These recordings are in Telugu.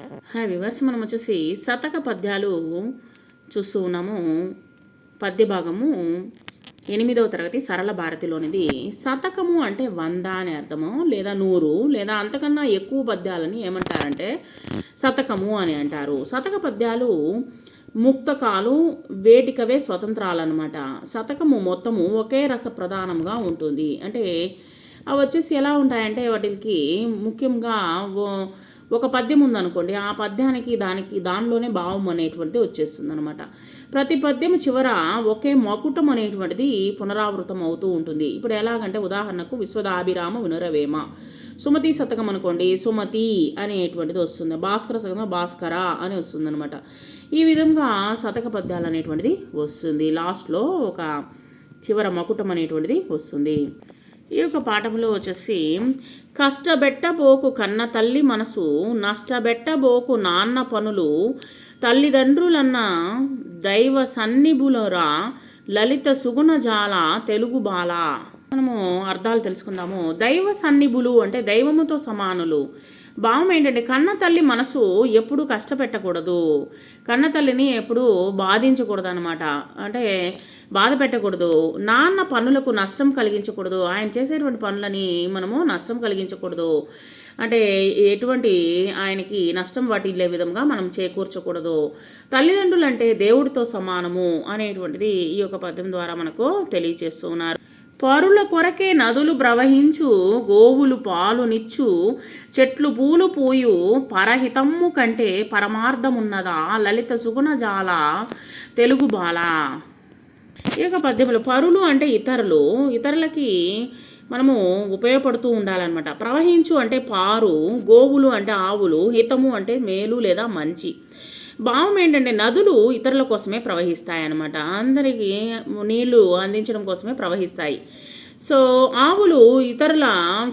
హాయ్ వివర్స్ మనం వచ్చేసి శతక పద్యాలు చూస్తూ ఉన్నాము. పద్య భాగము ఎనిమిదవ తరగతి సరళ భారతిలోనిది. శతకము అంటే వంద అని అర్థము లేదా నూరు లేదా అంతకన్నా ఎక్కువ పద్యాలని ఏమంటారంటే శతకము అని అంటారు. శతక పద్యాలు ముక్తకాలు వేటికవే స్వతంత్రాలన్నమాట. శతకము మొత్తము ఒకే రస ప్రధానంగా ఉంటుంది. అంటే అవి వచ్చేసి ఎలా ఉంటాయంటే వాటికి ముఖ్యంగా ఓ- ఒక పద్యం ఉందనుకోండి ఆ పద్యానికి దానికి దానిలోనే భావం అనేటువంటిది వచ్చేస్తుంది అనమాట ప్రతి పద్యం చివర ఒకే మకుటం అనేటువంటిది పునరావృతం అవుతూ ఉంటుంది. ఇప్పుడు ఎలాగంటే ఉదాహరణకు విశ్వదాభిరామ వినురవేమ. సుమతి శతకం అనుకోండి సుమతి అనేటువంటిది వస్తుంది భాస్కర శతకం భాస్కర అని వస్తుంది అనమాట ఈ విధంగా శతక పద్యాలు అనేటువంటిది వస్తుంది. లాస్ట్లో ఒక చివర మకుటం అనేటువంటిది వస్తుంది. ఈ యొక్క పాఠంలో వచ్చేసి కష్టబెట్టబోకు కన్న తల్లి మనసు నష్టబెట్టబోకు నాన్న పనులు తల్లిదండ్రులన్న దైవ సన్నిభులరా లలిత సుగుణజాల తెలుగు బాల. మనము అర్థాలు తెలుసుకుందాము. దైవ సన్నిభులు అంటే దైవముతో సమానులు. భావం ఏంటంటే కన్న తల్లి మనసు ఎప్పుడు కష్టపెట్టకూడదు. కన్న తల్లిని ఎప్పుడు బాధించకూడదు అనమాట అంటే బాధ పెట్టకూడదు. నాన్న పనులకు నష్టం కలిగించకూడదు. ఆయన చేసేటువంటి పనులని మనము నష్టం కలిగించకూడదు. అంటే ఎటువంటి ఆయనకి నష్టం వాటిల్లే విధంగా మనం చేకూర్చకూడదు. తల్లిదండ్రులు అంటే దేవుడితో సమానము అనేటువంటిది ఈ యొక్క పద్యం ద్వారా మనకు తెలియజేస్తున్నారు పరుల కొరకే నదులు ప్రవహించు గోవులు పాలునిచ్చు చెట్లు పూలు పూయు పరహితమ్ము కంటే పరమార్థమున్నదా? లలిత సుగుణజాల. తెలుగు బాల. ఈ పద్యములు. పరులు అంటే ఇతరులు. ఇతరులకి మనము ఉపయోగపడుతూ ఉండాలన్నమాట. ప్రవహించు అంటే పారు గోవులు అంటే ఆవులు హితము అంటే మేలు లేదా మంచి. భావం ఏంటంటే నదులు ఇతరుల కోసమే ప్రవహిస్తాయి అన్నమాట అందరికీ నీళ్ళు అందించడం కోసమే ప్రవహిస్తాయి. సో ఆవులు ఇతరుల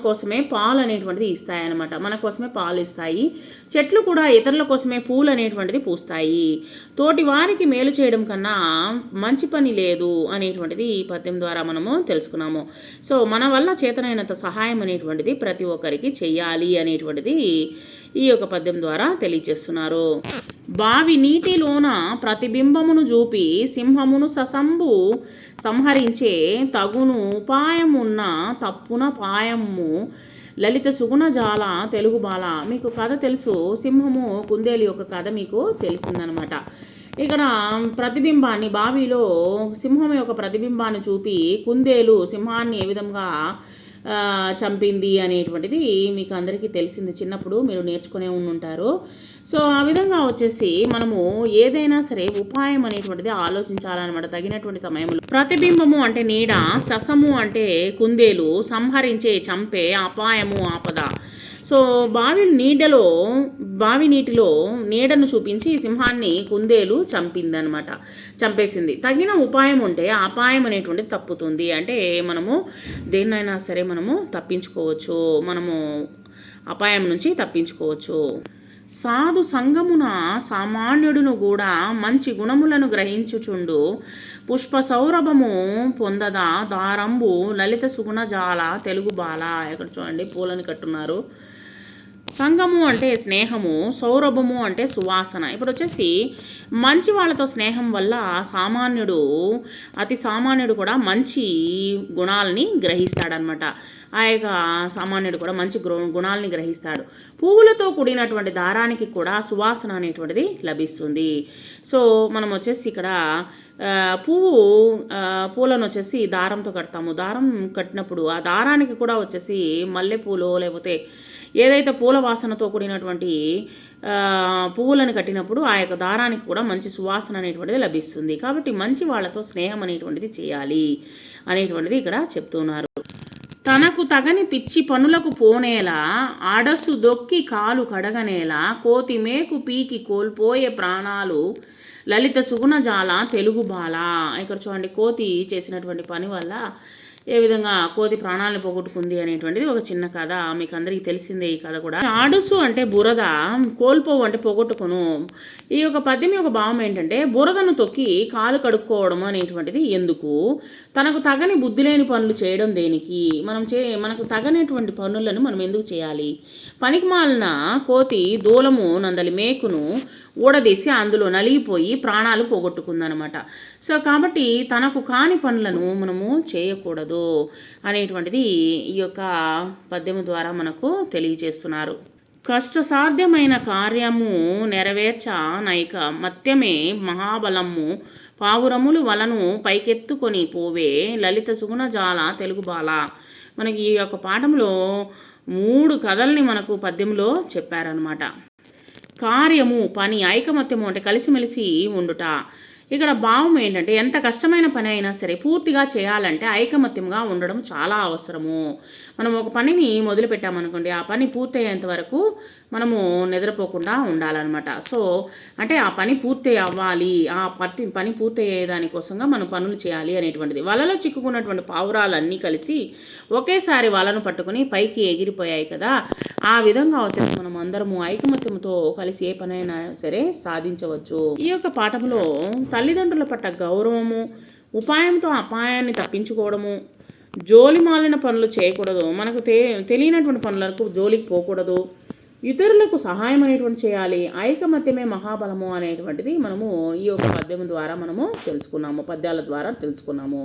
కోసమే పాలు అనేటువంటిది ఇస్తాయి అన్నమాట మన కోసమే పాలు ఇస్తాయి చెట్లు కూడా ఇతరుల కోసమే పూలు అనేటువంటిది పూస్తాయి. తోటి వారికి మేలు చేయడం కన్నా మంచి పని లేదు అనేటువంటిది ఈ పద్యం ద్వారా మనము తెలుసుకున్నాము. సో మన వల్ల చేతనైనంత సహాయం అనేటువంటిది ప్రతి ఒక్కరికి చెయ్యాలి అనేటువంటిది ఈ యొక్క పద్యం ద్వారా తెలియజేస్తున్నారు. బావి నీటిలోన ప్రతిబింబమును చూపి సింహమును ససంబు సంహరించే తగును ఉపాయమున్న తప్పున పాయము. లలిత సుగుణ జాల తెలుగు బాల మీకు కథ తెలుసు. సింహము కుందేలు యొక్క కథ మీకు తెలిసిందనమాట. ఇక్కడ ప్రతిబింబాన్ని బావిలో సింహం యొక్క ప్రతిబింబాన్ని చూపి కుందేలు సింహాన్ని ఏ విధంగా చంపింది అనేటువంటిది మీకు అందరికీ తెలిసింది చిన్నప్పుడు మీరు నేర్చుకునే ఉండుంటారు. సో ఆ విధంగా వచ్చేసి మనము ఏదైనా సరే ఉపాయం అనేటువంటిది ఆలోచించాలన్నమాట తగినటువంటి సమయంలో. ప్రతిబింబము అంటే నీడ ససము అంటే కుందేలు సంహరించే చంపే అపాయము ఆపద. సో బావి నీడలో బావి నీటిలో నీడను చూపించి సింహాన్ని కుందేలు చంపిందనమాట చంపేసింది. తగిన ఉపాయం ఉంటే అపాయం అనేటువంటిది తప్పుతుంది. అంటే మనము దేన్నైనా సరే మనము తప్పించుకోవచ్చు. మనము అపాయం నుంచి తప్పించుకోవచ్చు. సాధు సంగమున సామాన్యుడును కూడా మంచి గుణములను గ్రహించుచుండు పుష్ప సౌరభము పొందదా దారంబు లలిత సుగుణజాల తెలుగు బాల. ఇక్కడ చూడండి పూలని కట్టున్నారు. సంగము అంటే స్నేహము సౌరభము అంటే సువాసన. ఇప్పుడు వచ్చేసి మంచి వాళ్ళతో స్నేహం వల్ల సామాన్యుడు అతి సామాన్యుడు కూడా మంచి గుణాలని గ్రహిస్తాడనమాట ఆ యొక్క సామాన్యుడు కూడా మంచి గుణాలని గ్రహిస్తాడు. పువ్వులతో కూడినటువంటి దారానికి కూడా సువాసన అనేటువంటిది లభిస్తుంది. సో మనం వచ్చేసి ఇక్కడ పువ్వు పూలను వచ్చేసి దారంతో కడతాము. దారం కట్టినప్పుడు ఆ దారానికి కూడా వచ్చేసి మల్లెపూలు లేకపోతే ఏదైతే పూల వాసనతో కూడినటువంటి పువ్వులను కట్టినప్పుడు ఆ యొక్క దారానికి కూడా మంచి సువాసన అనేటువంటిది లభిస్తుంది. కాబట్టి మంచి వాళ్ళతో స్నేహం అనేటువంటిది చేయాలి అనేటువంటిది ఇక్కడ చెప్తున్నారు. తనకు తగని పిచ్చి పనులకు పోనేలా ఆడసు దొక్కి కాలు కడగనేలా కోతి మేకు పీకి కోల్పోయే ప్రాణాలు లలిత సుగుణజాల తెలుగు బాల. ఇక్కడ చూడండి కోతి చేసినటువంటి పని వల్ల ఏ విధంగా కోతి ప్రాణాలను పోగొట్టుకుంది అనేటువంటిది ఒక చిన్న కథ. మీకు అందరికీ తెలిసిందే ఈ కథ కూడా. ఆడుసు అంటే బురద కోల్పోవు అంటే పోగొట్టుకును. ఈ యొక్క పద్యం యొక్క భావం ఏంటంటే బురదను తొక్కి కాలు కడుక్కోవడం అనేటువంటిది ఎందుకు? తనకు తగని బుద్ధి లేని పనులు చేయడం దేనికి? మనం చే మనకు తగనటువంటి పనులను మనం ఎందుకు చేయాలి? పనికి మాలిన కోతి దూలము నందలి మేకును ఊడదీసి అందులో నలిగిపోయి ప్రాణాలు పోగొట్టుకుందనమాట. సో కాబట్టి తనకు కాని పనులను మనము చేయకూడదు. అనేటువంటిది ఈ యొక్క పద్యము ద్వారా మనకు తెలియజేస్తున్నారు కష్టసాధ్యమైన కార్యము నెరవేర్చ నైక మత్యమే మహాబలము. పావురములు వలను పైకెత్తుకొని పోవే లలిత సుగుణ జాల తెలుగు బాల. మనకి ఈ యొక్క పాఠంలో మూడు కథల్ని మనకు పద్యంలో చెప్పారనమాట కార్యము పని ఐకమత్యము అంటే కలిసిమెలిసి ఉండుట. ఇక్కడ భావం ఏంటంటే ఎంత కష్టమైన పని అయినా సరే పూర్తిగా చేయాలంటే ఐకమత్యంగా ఉండడం చాలా అవసరము. మనం ఒక పనిని మొదలు పెట్టామనుకోండి ఆ పని పూర్తయ్యేంత వరకు మనము నిద్రపోకుండా ఉండాలన్నమాట. సో అంటే ఆ పని పూర్తి అవ్వాలి ఆ పని పని పూర్తయ్యే దానికోసంగా మనం పనులు చేయాలి అనేటువంటిది. వలలో చిక్కుకున్నటువంటి పావురాలన్నీ కలిసి ఒకేసారి వలను పట్టుకొని పైకి ఎగిరిపోయాయి కదా ఆ విధంగా వచ్చేసి మనం అందరము ఐకమత్యంతో కలిసి ఏ పనైనా సరే సాధించవచ్చు. ఈ యొక్క పాఠంలో తల్లిదండ్రుల పట్ల గౌరవము ఉపాయంతో అపాయాన్ని తప్పించుకోవడము జోలి మాలిన పనులు చేయకూడదు మనకు తె తెలియనటువంటి పనులకు జోలికి పోకూడదు ఇతరులకు సహాయం అనేటువంటి చేయాలి ఐకమత్యమే మహాబలము అనేటువంటిది మనము ఈ యొక్క పద్యం ద్వారా మనము తెలుసుకున్నాము పద్యాల ద్వారా తెలుసుకున్నాము.